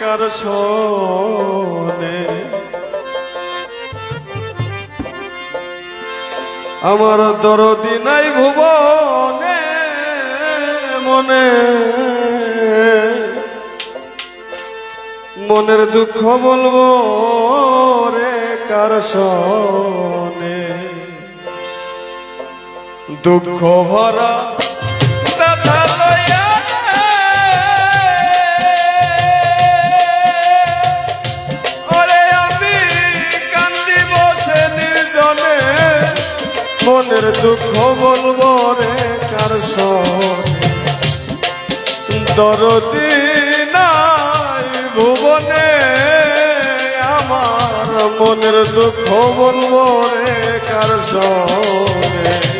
কার আমার দরদি নাই ভুবনে মনে। মনের দুঃখ বলব রে কার দুঃখ ভরা মনের দুঃখ বলব রে কার দরদি নাই ভুবনে, আমার মনের দুঃখ বলব রে কার সনে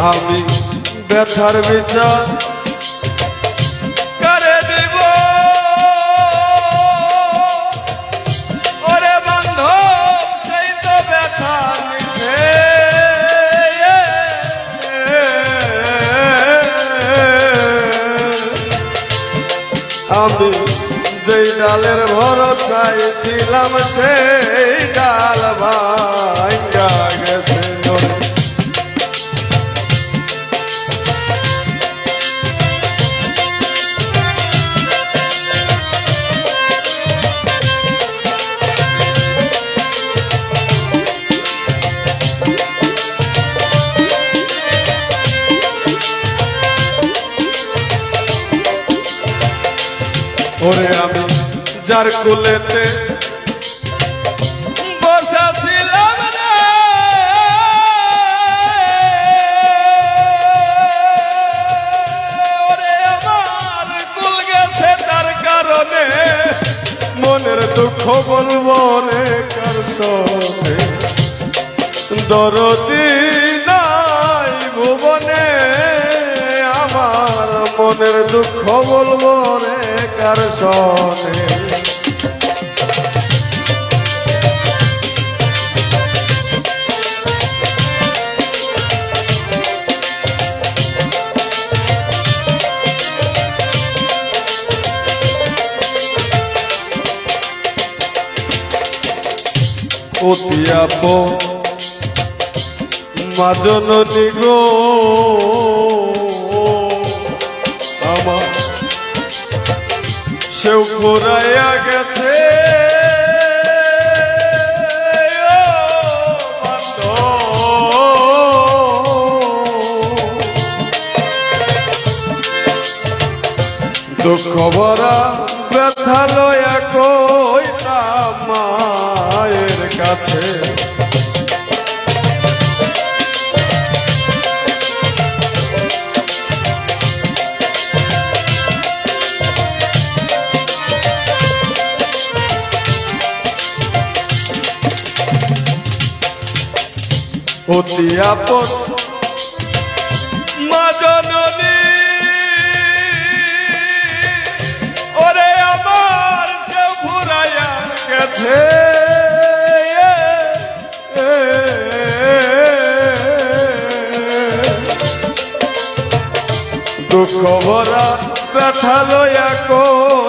আমি ব্যথার বিচার করে ব্যথা আমি যেই ডালের ভরসায় ছিলাম সেই ডাল ভাঙ্গা ওরে আমি যার কুলেতে মনের দুঃখ বলব রে কার সনে? অতি আপন মাজননী সেও ঘোরাইয়া গেছে। দুঃখ ভরা ব্যথা লয়া কইতাম মায়ের কাছে অতি আপন ওরে আমার সে ফুরাইয়া গেছে। দুঃখ ভরা ব্যথা লইয়া কইটা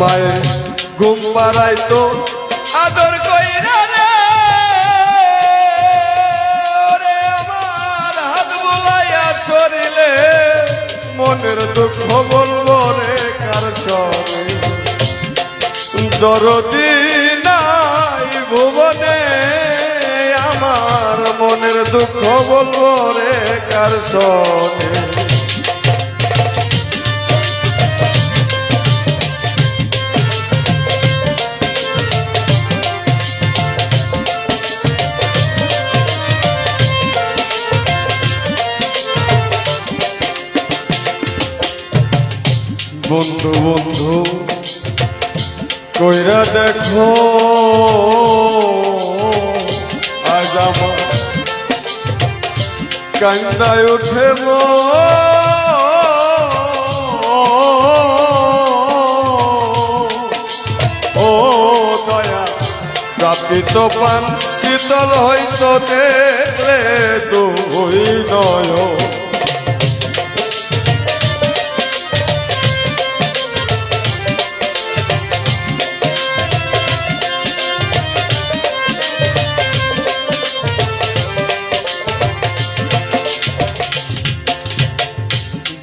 মায়ের ঘুম পাড়াই তো আদর কইরা রে। ওরে আমার হাত বুলাইয়া শরীরে মনের দুঃখ বলব রে কার সঙ্গে? দরদি নাই ভুবনে, আমার মনের দুঃখ বলব রে কার সঙ্গে? বন্ধু বন্ধু, কইরা দেখো, আজ আমার কান্দায় উঠে ও দয়া প্রাপিত পান, শীতল হইতো, দেখলে দুই নয়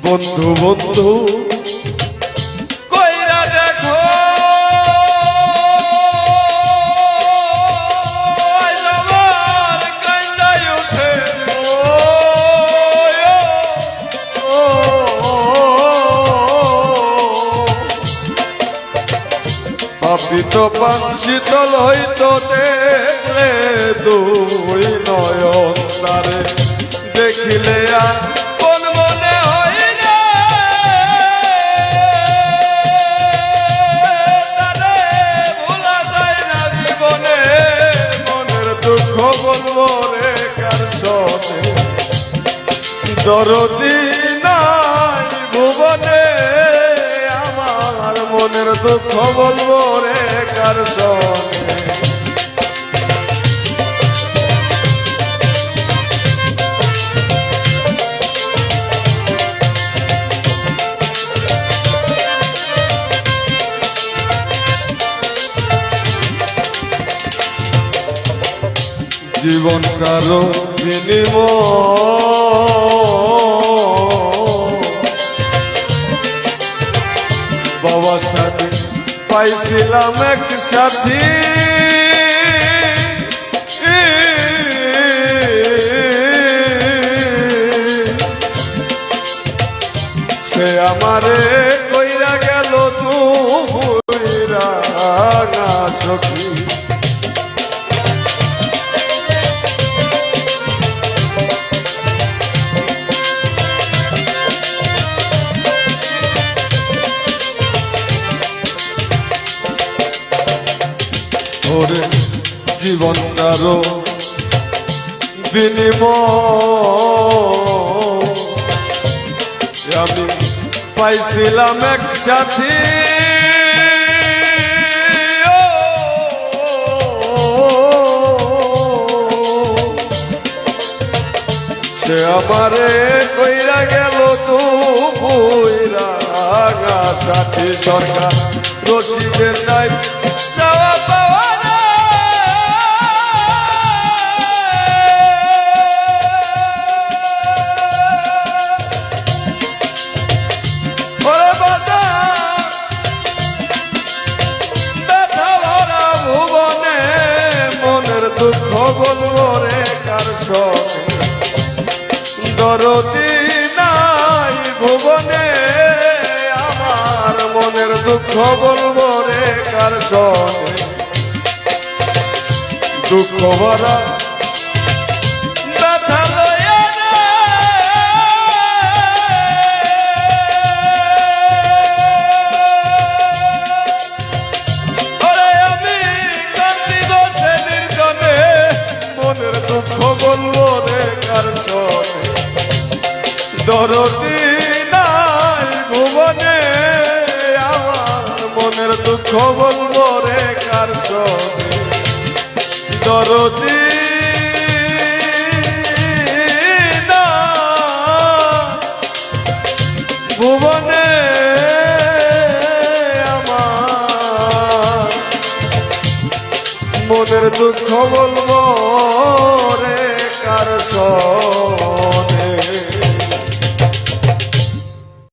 বন্ধু বন্ধু। পাপিত পান শীতল হইতো দেখলে দুই নয়ন তারে দেখিলে আর দরদি নাই ভুবনে আমার মনের দুঃখ বলব রে কার সনে জীবনটারও বিনিময় পাইছিলাম এক সাথী সে আমারে জীবনটারও বিনিময়। আমি পাইছিলাম এক সাথী। সে আমারে কইরা গেল, তু বইরা সাথী সরকার, রশিদের নাই, চাওয়া দুঃখ বলব রে কার সঙ্গে? দুঃখ ভরা দুঃখ বলব